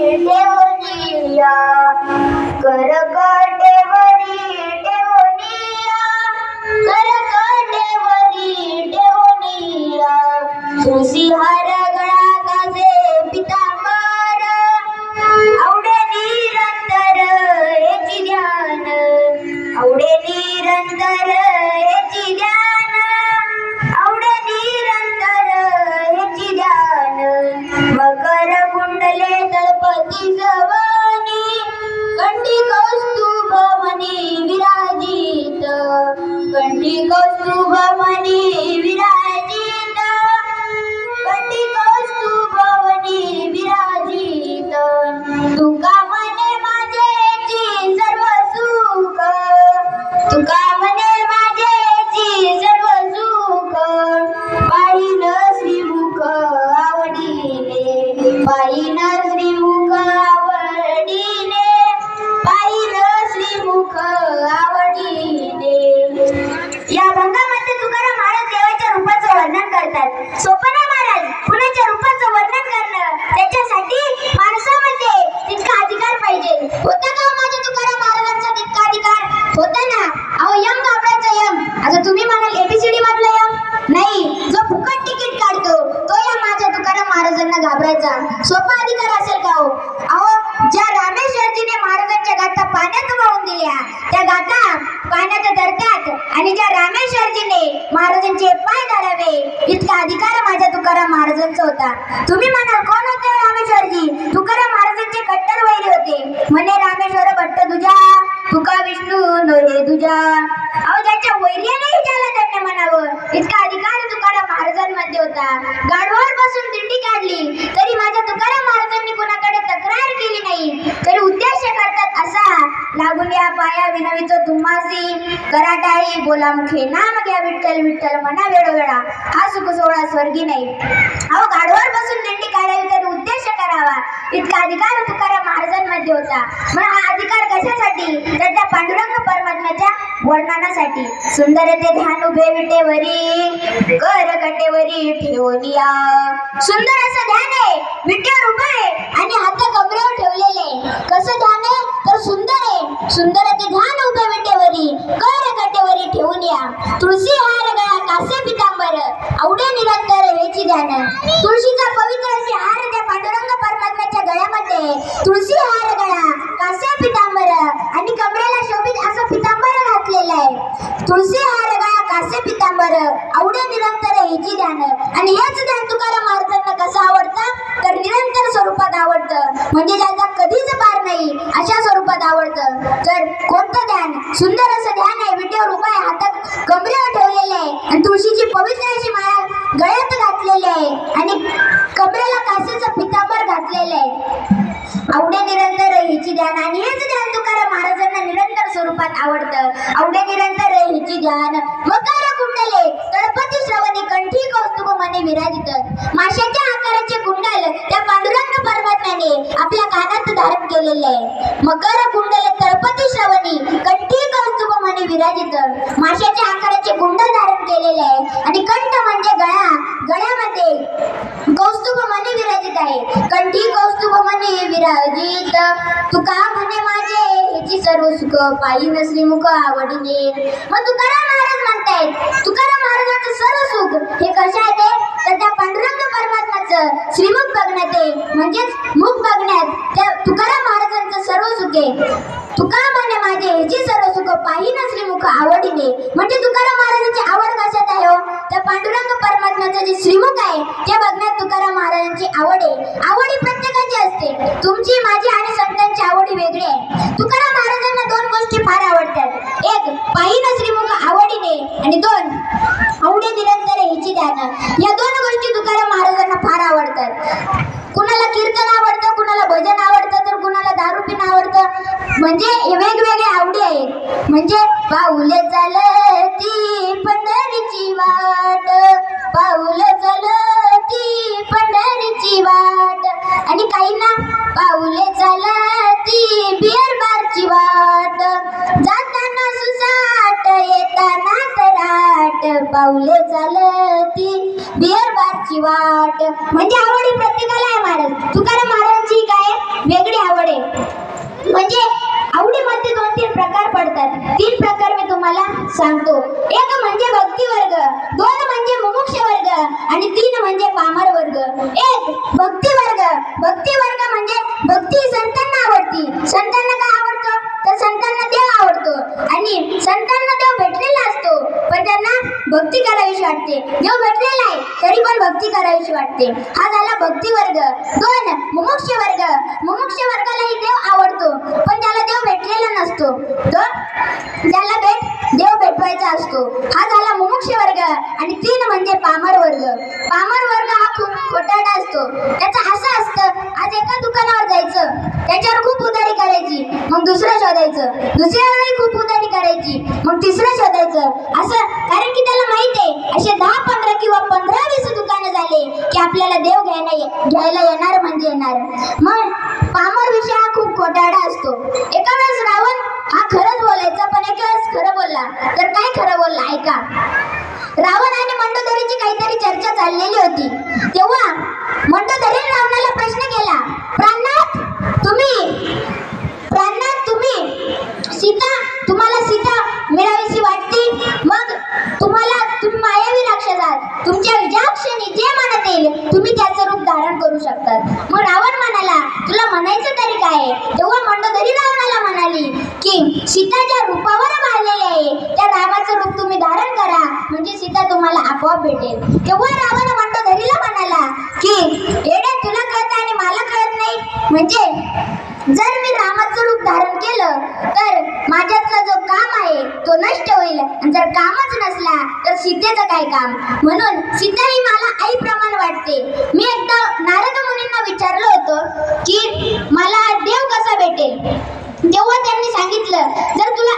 ठेवनिया करकटेवरी ठेवनिया करकटेवरी ठेवनिया तुळशीहार गळा होता ना? अहो यम कापडाचा यम आता तुम्ही म्हणाल एबीसीडी मधला यम नाही जो फुकट तिकीट काढतो तो या माझ्या तुकाराम महाराजांना घाबरायचा. सोपा अधिकार असेल का हो? अहो ज्या रामेश्वरजीने महाराजांच्या गाथा पाण्यात वाहून दिल्या त्या गाथा पाण्याच्या धरतात आणि ज्या रामेश्वरजीने महाराजांचे पाय धरावे इतका अधिकार माझ्या तुकाराम महाराजांचा होता. तुम्ही म्हणाल कोण होते रामेश्वरजी? तुकाराम महाराज कट्टर वैरी होते म्हणे रामेश्वर भट्ट तुझ्या तुका विष्णू तुझ्या. अहो ज्याच्या वैर्याने त्याला त्यांनी म्हणावं इतका अधिकार तुकाराम महाराजांमध्ये होता. गाढवावर बसून दिंडी काढली. तरी माझ्या तुकाराम महाराजांनी कोणाकडे तक्रार केली नाही. तरी उद्देश करतात असा. लागून या पाया विनवितो तुम्हासी कराटाळी बोला मुखे नाम घ्या विठ्ठल विठ्ठल म्हणा वेळोवेळा. हा सुख सोहळा स्वर्गी नाही. अहो गाढवावर बसून दिंडी काढावी तर उद्देश करावा. इतका अधिकार तुकाराम होता. मग हा अधिकार कशासाठी? तर त्या पांडुरंग परमात्म्याच्या वर्णनासाठी सुंदर ते ध्यान उभे विटेवरी कर कटेवरी ठेवलिया सुंदर असं ध्यान आहे विटेवर उभं आहे आणि हात कमरेवर ठेवलेले कसं ध्यान आहे? तर सुंदर आहे. सुंदर ते ध्यान उभे विटेवरी कर कटेवरी ठेवून या. तुळशी हार गळा कासे पितांबर आवडे निरंतर हेची ध्यान. तुळशीचा पवित्र असे हार त्या पांडुरंग परमात्म्याच्या गळ्यामध्ये तुळशी हार गळा कासे पितांबर आणि कमरेला शोभित असं पितांबर घातलेलं आहे तुळशी हार गळा कासे आवडे निरंतर हेची ध्यान आणि हेच ध्यान तुकाराम महाराजांना कसं आवडतं? तर निरंतर स्वरूपात आवडतं. म्हणजे ज्याचा कधीच पार नाही अशा स्वरूपात आवडतं. तर कोणतं ध्यान? सुंदर असं ध्यान आहे विटेवर उपाय हातात आवडे निरंतर हिची ध्यान कुंडले श्रवणी कंठी कौस्तुभ मने विराजित. माशाच्या आकाराचे कुंडल त्या पांडुरंग आपल्या कानात धारण केलेले. आहे मकर तळपती श्रवणी कंठी कौस्तुभ मने विराजित. माशाच्या आकाराचे कुंडल धारण केलेले. आहे आणि कंठ म्हणजे गळा. गळ्यामध्ये कौस्तुभ मने विराजित आहे. कंठी कौस्तुभ मने विराजित. तुका सर्व सुख पायी नसली मुख आवडीने. मग तुकाराम महाराज म्हणतायत तुकाराम महाराजांचं सर्व सुख हे कशा आहे ते? तर त्या पांडुरंग परमात्म्याचं श्रीमुख बघण्यात आहे. म्हणजेच मुख बघण्यात त्या तुकाराम महाराजांचं सर्व सुख आहे. तुका म्हणे माझे ह्याची सर्व सुख पायी नसली मुख आवडीने. म्हणजे तुकाराम महाराजांची आवड कशात आहे हो? त्या पांडुरंग परमात्माचं जे श्रीमुख आहे ते बघण्यात तुकाराम महाराजांची आवड आहे. आवडी प्रत्येकाची असते. तुमची माझी आणि संतांची आवडी वेगळी आहे. पायी नसरी मग आवडीने आणि दोन आवडे निरंतर हिची ध्यान. या दोन गोष्टी तुकाराम महाराजांना फार आवडतात. कुणाला कीर्तन आवडतं कुणाला भजन आवडतं तर कुणाला दारू पिणं आवडतं. म्हणजे वेगवेगळे आवडी आहेत. म्हणजे पाऊल चालत पावले चालती. बिअर बारची वाट. म्हणजे आवड ही प्रत्येकाला आहे महाराज तुकाराम महाराजांची काय? वेगळी आवड आहे. म्हणजे आवडीमध्ये दोन तीन प्रकार पडतात. तीन प्रकार मी तुम्हाला सांगतो. एक म्हणजे भक्ती वर्ग. दोन म्हणजे मुमुक्ष वर्ग. आणि तीन म्हणजे पामर वर्ग. एक भक्ती वर्ग. भक्ती वर्ग म्हणजे भक्ती संतांना आवडती. संतांना भक्ती करावीशी वाटते. देव भेटलेला आहे तरी पण भक्ती करावीशी वाटते. हा झाला भक्ती वर्ग दोन मुमुक्ष वर्ग. मुमुक्ष वर्गालाही देव आवडतो पण त्याला देव भेटलेला नसतो. दोन त्याला भेट देव भेटवायचा असतो. हा झाला मुमुक्ष वर्ग आणि तीन म्हणजे पामर वर्ग. पामर वर्ग हा खूप खोटाडा असतो. त्याचा असं असतं आज एका दुकानावर जायचं त्याच्यावर खूप उधारी करायची मग दुसरं शोधायचं. दुसऱ्यावरही खूप उधारी करायची. मग तिसरं शोधायचं असं कारण की त्याला माहीत आहे असे दहा पंधरा किंवा पंधरा वीस दुकानं झाले की आपल्याला देव घ्यायला घ्यायला येणार म्हणजे येणार. मग पामर विषय हा खूप खोटाडा असतो. एका वेळेस रावण हा खरंच बोलायचा पण एका वेळेस खरं बोलला तर काय खरं बोलला ऐका. रावण आणि मंडोदरीची काहीतरी चर्चा चाललेली होती. तेव्हा मंडोदरी रावणाला प्रश्न केला प्राणनाथ तुम्ही प्राणनाथ तुम्ही सीता तुम्हाला सीता मिळावीशी वाटते मग तुम्हाला तुम्ही मायावी राक्षस आहात तुमच्या ज्या क्षणी जे मनात येईल तुम्ही त्याचं रूप धारण करू शकतात. मग रावण म्हणाला तुला म्हणायचं तरी काय? तेव्हा मंडोदरी रावणाला म्हणाली की सीता ज्या रूपावर मारलेली आहे त्या रामाचं रूप तुम्ही धारण करा. म्हणजे सीता तुम्हाला आपोआप भेटेल. तेव्हा रावण मंडोदरीला म्हणाला की येड्या तुला कळत आणि मला कळत नाही म्हणजे जर मी रामाचं रूप धारण केलं तर माझ्यातला जो काम आहे तो नष्ट होईल. आणि जर कामच नसला तर सीतेचं काय काम? म्हणून सीता ही मला आईप्रमाणे वाटते. मी एकदा नारद मुनींना विचारलं होतं की मला देव कसा भेटेल? तेव्हा त्यांनी सांगितलं जर तुला